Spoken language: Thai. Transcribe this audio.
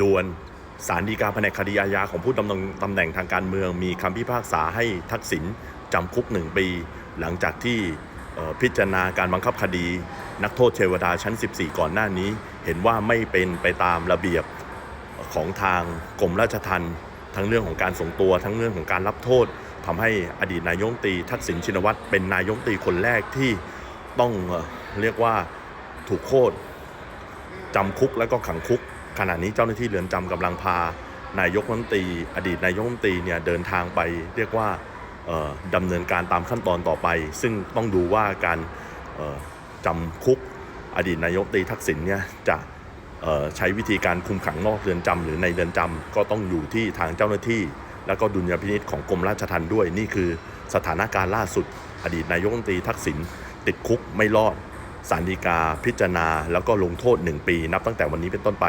ด่วนสารดีกาแผนกคดีอาญาของผู้ดำรงตำแหน่งทางการเมือง มีคำพิพากษาให้ทักษิณจำคุกหนึ่งปี หลังจากที่พิจารณาการบังคับคดี นักโทษเทวดาชั้น 14 ก่อนหน้านี้ เห็นว่าไม่เป็นไปตามระเบียบของทางกรมราชทัณฑ์ทั้งเรื่องของการส่งตัว ทั้งเรื่องของการรับโทษทำให้อดีตนายกรัฐมนตรีทักษิณชินวัตรเป็นนายกรัฐมนตรีคนแรกที่ต้องเรียกว่าถูกโทษจำคุกแล้วก็ขังคุก ขณะนี้เจ้าหน้าที่เรือนจำกำลังพานายกรัฐมนตรีอดีตนายกรัฐมนตรีเนี่ยเดินทางไป เรียกว่าเอ่อดำเนินการตามขั้นตอนต่อไป ซึ่งต้องดูว่าการเอ่อจำคุกอดีตนายกรัฐมนตีทักษิณเนี่ยจะใช้วิธีการคุมขังนอกเรือนจำหรือในเรือนจำก็ต้องอยู่ที่ทางเจ้าหน้าที่ แล้วก็ดุลยพินิจของกรมราชทัณฑ์ด้วยนี่คือสถานการณ์ล่าสุด อดีตนายกรัฐมนตรีทักษิณติดคุกไม่รอดสารดีกาพิจารณา แล้วก็ลงโทษ 1 ปี นับตั้งแต่วันนี้เป็นต้นไป